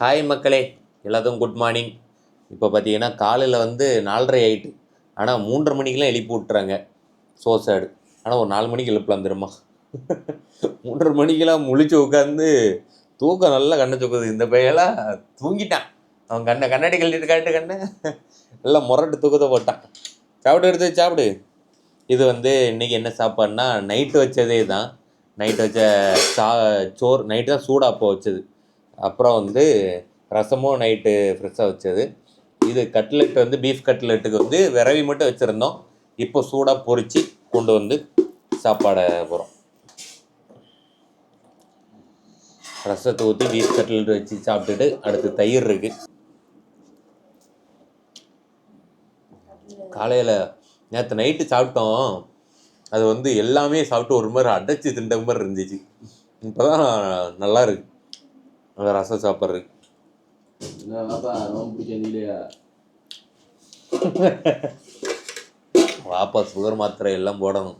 Hi மக்களே. எல்லாத்துக்கும் good morning இப்போ பார்த்தீங்கன்னா காலையில் வந்து நாலரை ஆயிட்டு. ஆனால் மூன்றரை மணிக்கெலாம் எழுப்பி விட்றாங்க சோசாடு ஆனால் ஒரு நாலு மணிக்கு எழுப்பலாம் திரும்ப மூன்றரை மணிக்கெல்லாம் முழிச்சு உட்காந்து தூக்கம் நல்லா கண்ணை தூக்குது இந்த பையெல்லாம் தூங்கிட்டான். அவன் கண்ணை கண்ணாடி கழட்டிட்டு காட்டு கண்ணை. நல்லா முரட்டு தூக்கத்தை போட்டான். சாப்பிடு எடுத்து சாப்பிடு. இது வந்து இன்றைக்கி என்ன சாப்பாடுனா நைட்டு வச்சதே தான். நைட்டு வச்ச சா சோறு நைட்டு தான் சூடாப்போ வச்சது. அப்புறம் வந்து ரசமும் நைட்டு ஃப்ரெஷ்ஷாக வச்சது. இது கட்லெட் வந்து பீஃப் கட்லெட்டுக்கு வந்து விரவி மட்டும் வச்சுருந்தோம். இப்போ சூடாக பொறிச்சு கொண்டு வந்து சாப்பாடை போகிறோம் ரசத்தை ஊற்றி பீஃப் கட்லெட் வச்சு சாப்பிட்டுட்டு அடுத்து தயிர் இருக்குது காலையில் நேற்று நைட்டு சாப்பிட்டோம். அது வந்து எல்லாமே சாப்பிட்டு ஒரு மாதிரி அடைச்சி திண்ட மாதிரி இருந்துச்சு. இப்போ தான் நல்லா இருக்கு. அந்த ரசம் சாப்பிட்றது வாப்பா சுகர் மாத்திரை எல்லாம் போடணும்.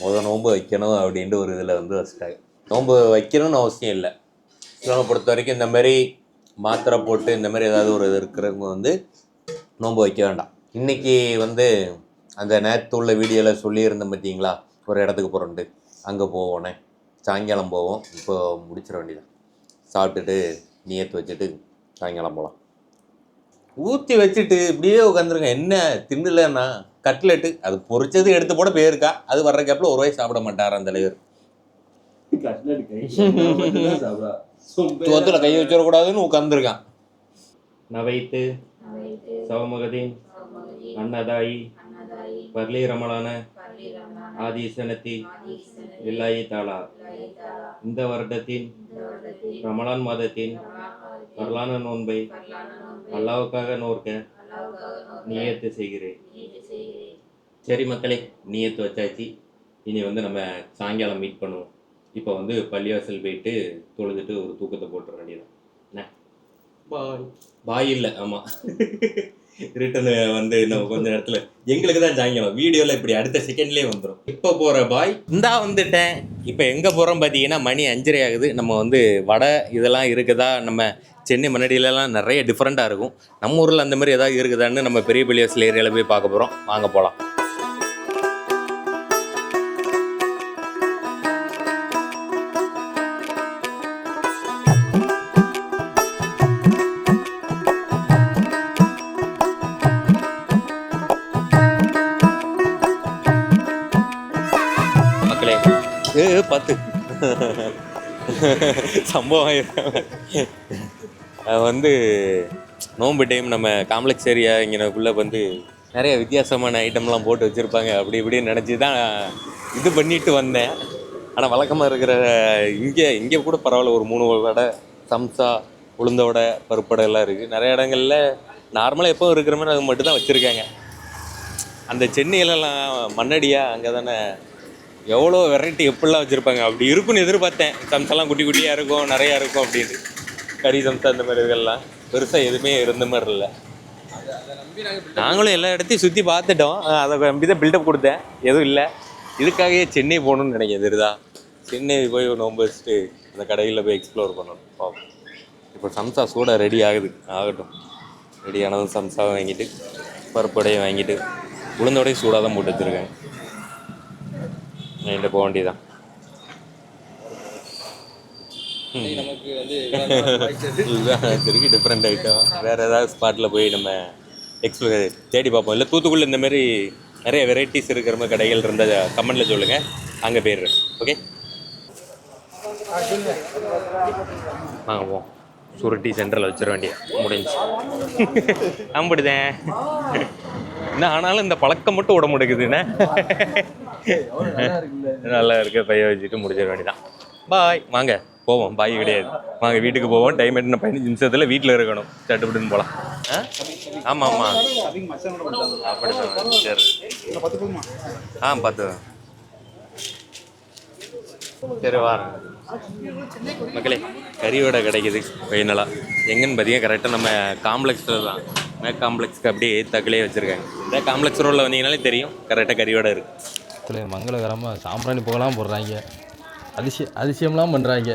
முத நோன்பு வைக்கணும் அப்படின்ட்டு ஒரு இதில் வந்து வச்சுட்டாங்க. நோன்பு வைக்கணும்னு அவசியம் இல்லை. இவனை பொறுத்த வரைக்கும் இந்த மாதிரி மாத்திரை போட்டு இந்த மாதிரி ஏதாவது ஒரு இது இருக்கிறவங்க வந்து நோன்பு வைக்க வேண்டாம். இன்னைக்கு வந்து அந்த நேற்று உள்ள வீடியோவில் சொல்லியிருந்தேன் பார்த்தீங்களா ஒரு இடத்துக்கு போகிறோன்ட்டு அங்கே போவோனே சாயங்காலம் போவோம். இப்போ முடிச்சிட வேண்டியதான் சாப்பிட்டுட்டு நியத்து வச்சுட்டு சாயங்காலம் போகலாம் ஊற்றி வச்சுட்டு இப்படியே உட்காந்துருங்க என்ன தின்னுலன்னா கட்லெட்டு. அது பொரிச்சது எடுத்து போட போயிருக்கா. அது வர்ற கேப்பில் ஒரு வாய் சாப்பிட மாட்டார் அந்த தலைவர். கட்லட் கை சாப்பிடா துவத்தில் கை வச்சிடக்கூடாதுன்னு உட்காந்துருக்கான் நவைத்து சவமகதீன் அன்னதாயி பர்லி ரமலான ஆதிசனத்தி இல்லாயி தாலா இந்த வருடத்தின் ரமலான் மாதத்தின் வரலான நோன்பை அல்லாவுக்காக நோர்க்க நியத்து செய்கிறேன். சரி மக்களே நியத்து வச்சாச்சு. இனி வந்து நம்ம சாயங்காலம் மீட் பண்ணுவோம். இப்போ வந்து பள்ளிவாசல் போயிட்டு தொழுதுட்டு ஒரு தூக்கத்தை போட்டுற வேண்டியதான் என்ன? பாய். பாய் இல்லை ஆமாம் ரிட்டர்னு வந்து இன்னும் கொஞ்ச நேரத்தில் எங்களுக்கு தான் சாயங்காலம் வீடியோவில் இப்படி அடுத்த செகண்ட்லேயே வந்துடும் இப்போ போகிற பாய் இந்தா வந்துட்டேன். இப்போ எங்கே போகிறோம் பார்த்தீங்கன்னா மணி அஞ்சரை ஆகுது. நம்ம வந்து வடை இதெல்லாம் இருக்குதா? நம்ம சென்னை முன்னாடியிலலாம் நிறைய டிஃப்ரெண்ட்டாக இருக்கும். நம்ம ஊரில் அந்த மாதிரி ஏதாவது இருக்குதான்னு நம்ம பெரிய பெரிய ஏரியாவில் போய் பார்க்க போகிறோம் வாங்க போகலாம் சம்பவம் அது வந்து நோம்பு டைம் நம்ம காம்ப்ளெக்ஸ் ஏரியா இங்கனக்குள்ளே வந்து நிறைய வித்தியாசமான ஐட்டம்லாம் போட்டு வச்சுருப்பாங்க. அப்படி இப்படின்னு நினச்சி தான் இது பண்ணிட்டு வந்தேன். ஆனால் வழக்கமாக இருக்கிற இங்கே இங்கே கூட பரவாயில்ல. ஒரு மூணு வடை சம்சா உளுந்த வடை பருப்படை எல்லாம் இருக்குது நிறைய இடங்கள்ல நார்மலாக எப்போ இருக்கிற மாதிரி அது மட்டும் தான் வச்சுருக்காங்க. அந்த சென்னையிலலாம் மண்ணடியாக அங்கே தானே எவ்வளோ வெரைட்டி எப்படிலாம் வச்சுருப்பாங்க? அப்படி இருக்குன்னு எதிர்பார்த்தேன். சம்சாலாம் குட்டி குட்டியாக இருக்கும் நிறையா இருக்கும் அப்படின்னு. கறி சம்சா அந்த மாதிரி இதெல்லாம் பெருசாக எதுவுமே இருந்த மாதிரி இல்லை. நாங்களும் எல்லா இடத்தையும் சுற்றி பார்த்துட்டோம். அதை நம்பி தான் பில்டப் கொடுத்தேன். எதுவும் இல்லை. இதுக்காகவே சென்னை போகணும்னு நினைக்கிறேன் தெரியுதா? சென்னை போய் நோம்பு வச்சுட்டு அந்த கடையில் போய் எக்ஸ்ப்ளோர் பண்ணணும். பார்ப்போம் இப்போ சம்சா சூடாக ரெடி ஆகுது. ஆகட்டும். ரெடி ஆனதும் சம்சாவை வாங்கிட்டு பருப்படையை வாங்கிட்டு உளுந்தோடையும் சூடாக தான் போட்டு வச்சுருக்கேன். என்கிட்ட போக வேண்டியதான் திருப்பி டிஃப்ரெண்ட் ஐட்டம் வேறு ஏதாவது ஸ்பாட்டில் போய் நம்ம எக்ஸ்ப்ளோர் தேடி பார்ப்போம். இல்லை தூத்துக்குள்ள இந்த மாதிரி நிறைய வெரைட்டிஸ் இருக்கிற மாதிரி கடைகள் இருந்தால் கமெண்ட்டில் சொல்லுங்கள் அங்கே போயிடுறேன் ஓகே வாங்க போவோம் சுருட்டி சென்டரில் வச்சிட வேண்டிய முடிஞ்சு. நம்பிடுதேன் என்ன ஆனாலும் இந்த பழக்கம் மட்டும் விட முடியுதுண்ணே நல்லா இருக்க. பைய வச்சுட்டு முடிச்சிட வேண்டியதான் பாய் வாங்க போவோம். பாய் கிடையாது. வாங்க வீட்டுக்கு போவோம். டைம் எட்டு பதினஞ்சு நிமிஷத்தில் வீட்டில் இருக்கணும். சட்டுப்பட்டுன்னு போகலாம் ஆமா ஆமாம் ஆமாம் அப்படிதான். சரி. ஆ பார்த்து சரி வாரேன் மக்களே கறியோட கிடைக்குது. ஃபைனலாக எங்கன்னு பார்த்தீங்கன்னா கரெக்டாக நம்ம காம்ப்ளெக்ஸில் தான். மேக் காம்ப்ளெக்ஸ்க்கு அப்படியே ஏத்தாக்கிலே வச்சுருக்காங்க. இந்த காம்ப்ளெக்ஸ் ரோடில் வந்தீங்கனாலே தெரியும். கரெக்டாக கறியோட இருக்குது இதில் மங்களகரமாக சாம்பிராணி புகழாம் போடுறாங்க. அதிசய அதிசயம்லாம் பண்ணுறாங்க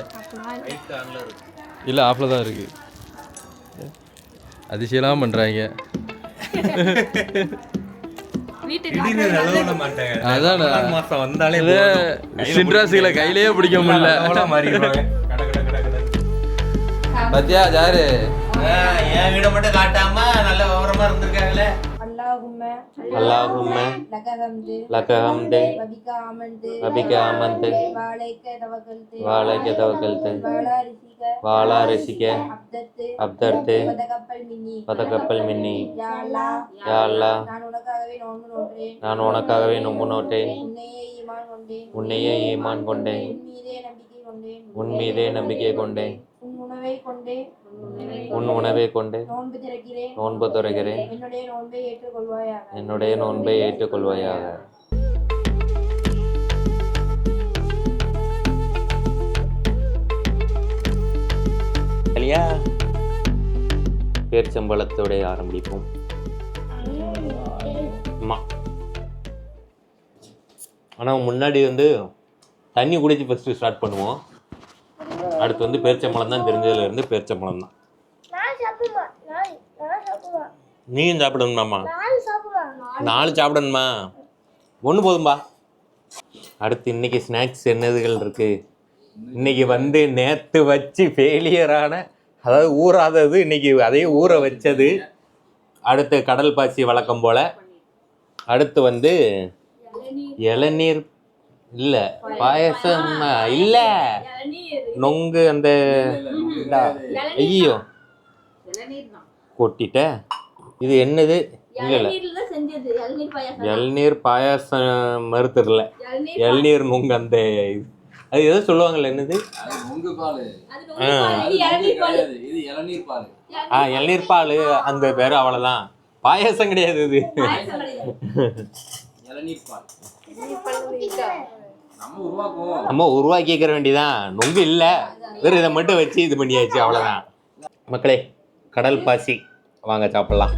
இல்லை ஆஃபில் தான் இருக்குது அதிசயலாம் பண்ணுறாங்க வீட்டுக்கு மாட்டாங்க. அதானே. மாசம் வந்தாலே சின்ராசிகளை கையிலேயே பிடிக்க முடியல. பத்தியா ஜாரு? என் வீட மட்டும் காட்டாம நல்ல விவரமா இருந்திருக்காங்களே. அல்லாஹும்ம லக ஹம்து வபிக ஆமன்து வாழைக்க தவக்கல்து வாழா ரிசிக வாழா ரசிக்க அப்தர்த்து பதக்கப்பல் மின்னி யா நான் உனக்காகவே நொம்பு நோட்டேன் உன்னையே ஈமான் கொண்டேன். உன் மீதே நம்பிக்கை கொண்டேன். நம்பிக்கை கொண்டேன். உன் உணவை கொண்டே நோன்பு துறைகிறேன் என்னுடைய நோன்பை ஏற்றுக்கொள்வாயாக. என்னுடைய நோன்பை ஏற்றுக்கொள்வாயாக. சரியா பேர்ச்சம்பழத்தோட ஆரம்பிப்போம். அம்மா ஆனால் முன்னாடி வந்து தண்ணி குடிச்சு ஃபஸ்ட்டு ஸ்டார்ட் பண்ணுவோம். அடுத்து வந்து பேர்ச்சம்பழம் தான் தெரிஞ்சதுல இருந்து பேர்ச்சம்பழம் தான் நான் சாப்பிடுவேன் நான் நான் சாப்பிடுவேன் நீயும் சாப்பிடணுமாம்மா நாலு சாப்பிடணுமா ஒன்று போதும்பா. அடுத்து இன்னைக்கு ஸ்நாக்ஸ் என்னதுகள் இருக்கு? இன்னைக்கு வந்து நேற்று வச்சு ஃபெயிலியரான அதாவது ஊறாதது இன்னைக்கு அதையே ஊற வச்சது. அடுத்து கடல் பாசி வழக்கம் போல. அடுத்து வந்து இளநீர் இல்லை பாயசம் இல்லை. நொங்கு அந்த ஐயோ. கொட்டிட்ட. இது என்னது? இல்லை இளநீர் பாயாசம் மறுத்துடல. இளநீர் நுங்கு அந்த இது. அது ஏதோ சொல்லுவாங்கல்ல என்னது? ஆ. இளநீர் பால். அந்த பேர் அவ்வளோதான் பாயாசம் கிடையாது இது. நம்ம உருவாக்குவோம். நம்ம உருவாக்கிக்கிற வேண்டியதான் நொங்கு இல்லை. வெறும் இதை மட்டும் வச்சு இது பண்ணியாச்சு அவ்வளோதான் மக்களே கடல் பாசி. வாங்க சாப்பிட்லாம்.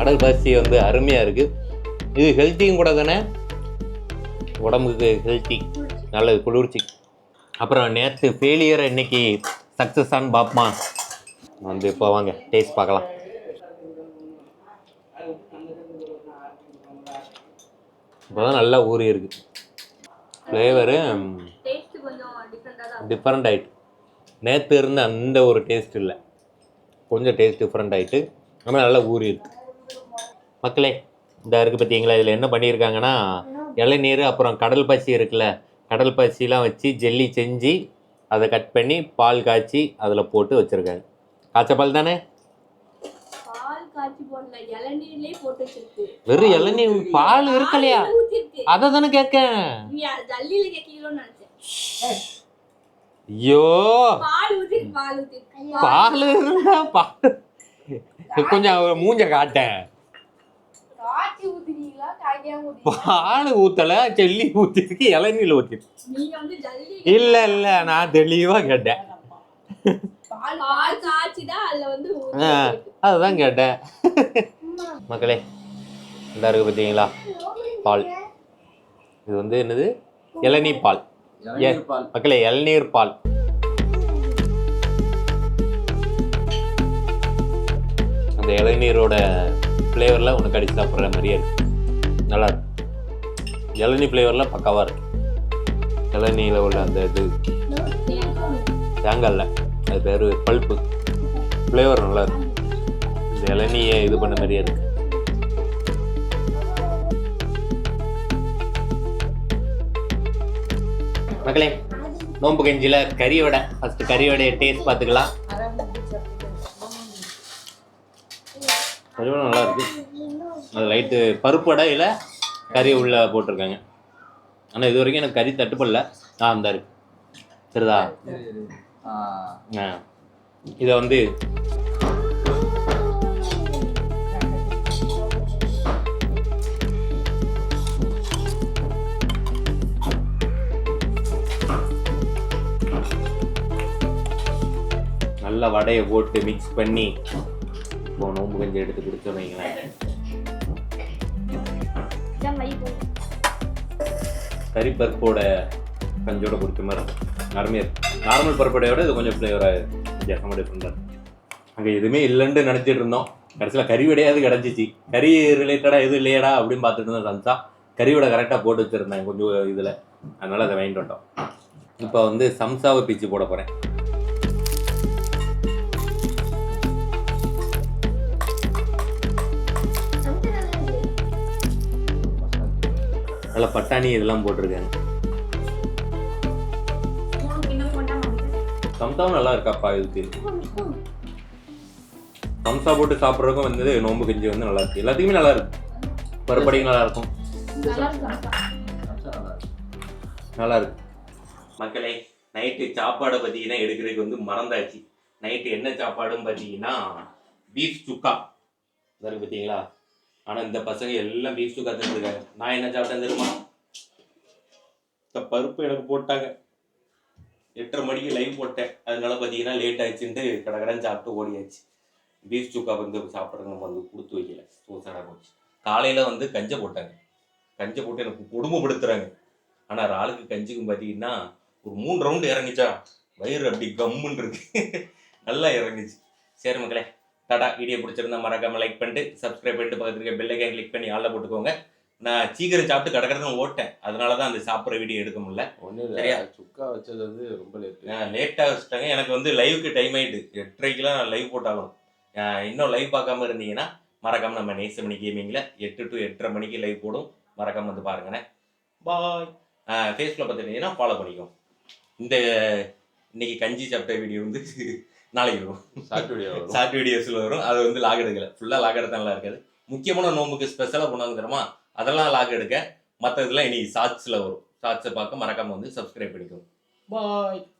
கடல் பாசி வந்து அருமையாக இருக்குது இது ஹெல்த்தியும் கூட தானே? உடம்புக்கு ஹெல்த்தி நல்லது குளிர்ச்சி. அப்புறம் நேற்று ஃபெயிலியரை இன்னைக்கு சக்ஸஸ் பார்ப்போமா வந்து இப்போ வாங்க டேஸ்ட் பார்க்கலாம். இப்போதான் நல்லா ஊறி இருக்கு. ஃப்ளேவரு டிஃப்ரெண்டா தான் ஆயிட்டு. நேற்று இருந்த அந்த ஒரு டேஸ்ட் இல்லை. கொஞ்சம் டேஸ்ட் டிஃப்ரெண்ட் ஆயிட்டு. நம்ம நல்லா ஊறி இருக்கு. மக்களே இந்த இருக்கு பார்த்தீங்களா இதில் என்ன பண்ணியிருக்காங்கன்னா இளநீர் அப்புறம் கடல் பாசி இருக்குல்ல கடல் பாசிலாம் வச்சு ஜெல்லி செஞ்சு அதை கட் பண்ணி பால் காய்ச்சி அதில் போட்டு வச்சுருக்காங்க காய்ச்ச பால் தானே? வெறும் இளநீர் பால் இருக்கலையா? அதை தானே நினைச்சேன். ஐயோ! பால் இருந்தா பால் கொஞ்சம் மூஞ்ச காட்டேன். பால் ஊத்தல செல்லி ஊத்திருக்கு இளநீர் ஊத்திருக்கு. நீங்க வந்து ஜல்லி இல்ல. இல்ல நான் தெளிவா கேட்டேன். அதுதான் கேட்டேன். மக்களே இந்த இருக்கு பார்த்தீங்களா பால். இது வந்து என்னது? இளநீர் பால். மக்களே இளநீர் பால். அந்த இளநீரோட ஃப்ளேவரில் உனக்கு அடிச்சு சாப்பிட்ற மாதிரியே இருக்குது நல்லா இருக்கு. இளநீ ஃப்ளேவரில் பக்காவாக இருக்கு. இளநியில் உள்ள அந்த இது தேங்காயில் அது பேர் பல்ப்பு ஃப்ளேவர் நல்லா இருக்கு. இந்த இளநியை இது பண்ண மாதிரியே இருக்கு. மக்களே நோம்பு கஞ்சியில் கறி வடை ஃபஸ்ட்டு கறி வடையை டேஸ்ட் பார்த்துக்கலாம் அது லைட்டு பருப்பு அடையில் கறி உள்ளே போட்டிருக்காங்க. ஆனால் இது வரைக்கும் எனக்கு கறி தட்டுப்படல. ஆ அந்த இருக்கு. சரிதா? ஆ, இதை வந்து நல்லா வடையை போட்டு மிக்ஸ் பண்ணி இப்போ நோம்பு கஞ்சி எடுத்து குடிச்சோம் வைங்களேன். கறி பருப்போட கஞ்சோட குடிச்ச மாதிரி இருக்கும். அருமையாக இருக்கும் நார்மல் பருப்படையோட இது கொஞ்சம் ஃப்ளேவராக வித்தியாசமாக டிஃப்ரெண்டாக இருக்கும். அங்கே எதுவுமே இல்லைன்னு நினச்சிட்டு இருந்தோம். கடைசியில் கறி விடையாவது கிடச்சிச்சு. கறி ரிலேட்டடாக எதுவும் இல்லையடா அப்படின்னு பார்த்துட்டு இருந்தோம் சம்சா. கறி விட கரெக்டாக போட்டு வச்சுருந்தேன் கொஞ்சம் இதில். அதனால் அதை வாங்கிட்டு வந்துட்டோம். இப்போ வந்து சம்சாவை பிச்சு போட போகிறேன் நல்லா பட்டாணி இதெல்லாம் போட்டிருக்காங்க. சம்சாவும் நல்லா இருக்காப்பா இதுக்கு. சம்சா போட்டு சாப்பிட்றதுக்கும் வந்து நோம்பு கஞ்சி வந்து நல்லா இருக்கு. எல்லாத்துக்குமே நல்லா இருக்கு. பருப்படியும் நல்லா இருக்கும். நல்லா இருக்கு. மக்களே நைட்டு சாப்பாடை பார்த்தீங்கன்னா எடுக்கிறதுக்கு வந்து மறந்தாச்சு. நைட்டு என்ன சாப்பாடுன்னு பார்த்தீங்கன்னா பீஃப் சுக்கா. இருக்கு பார்த்தீங்களா ஆனால் இந்த பசங்க எல்லாம் பீஃப் சுக்கா தந்துருக்காங்க நான் என்ன சாப்பிட்டேன் தெரியுமா? இந்த பருப்பு எனக்கு போட்டாங்க. எட்டரை மணிக்கு லைவ் போட்டேன். அதனால பார்த்தீங்கன்னா லேட் ஆயிடுச்சுட்டு கடகடன்னு சாப்பிட்டு ஓடியாச்சு. பீஃப் சுக்கா வந்து சாப்பிட்றதுக்கு நம்ம வந்து கொடுத்து வைக்கல. சூசடாக போச்சு. காலையில் வந்து கஞ்சை போட்டாங்க. கஞ்சை போட்டு எனக்கு கொடுமைப்படுத்துறாங்க. ஆனால் ஒரு ஆளுக்கு கஞ்சிக்கும் பார்த்தீங்கன்னா ஒரு மூணு ரவுண்டு இறங்குச்சா? வயிறு அப்படி கம்முன்னு இருக்கு. நல்லா இறங்குச்சு. சரி மக்களே டாடா வீடியோ பிடிச்சிருந்தா மறக்காம லைக் பண்ணிட்டு சப்ஸ்கிரைப் பண்ணிட்டு பக்கத்துல இருக்க பெல் ஐக்கான் கிளிக் பண்ணி ஆளில் போட்டுக்கோங்க. நான் சீக்கிரம் சாப்பிட்டு கடற்கடன்னு ஓட்டேன். அதனால தான் அந்த சாப்பிட்ற வீடியோ எடுக்க முடியல. ஒன்றும் சரியா? சுக்கா வச்சது வந்து ரொம்ப லேட்டு லேட்டாக வச்சுட்டாங்க. எனக்கு வந்து லைவுக்கு டைம் ஆயிட்டு. எட்டரைக்கெலாம் நான் லைவ் போட்டாகணும். அஹ் இன்னும் லைவ் பார்க்காம இருந்தீங்கன்னா மறக்காம நம்ம நேசமணி கேமிங்கில் எட்டு டு எட்டரை மணிக்கு லைவ் போடும். மறக்காம வந்து பாருங்கண்ணே. பாய் ஃபேஸ்புக்கில் பார்த்துட்டீங்கன்னா ஃபாலோ பண்ணிக்கோங்க. இந்த இன்னைக்கு கஞ்சி சாப்பிட்ட வீடியோ வந்து நாளைக்கு வரும். ஷார்ட் வீடியோ வரும். ஷார்ட் வீடியோஸில் வரும். அது வந்து லாக் எடுக்கல. ஃபுல்லாக லாக் எடுத்தாலாம் இருக்காது. முக்கியமான நோம்புக்கு ஸ்பெஷலாக கொண்டாந்து தருமா? அதெல்லாம் லாக் எடுக்க. மற்ற இதெல்லாம் இனி ஷார்ட்ஸில் வரும். ஷார்ட்ஸை பார்க்க மறக்காம வந்து சப்ஸ்கிரைப் பண்ணிக்கோங்க. பாய்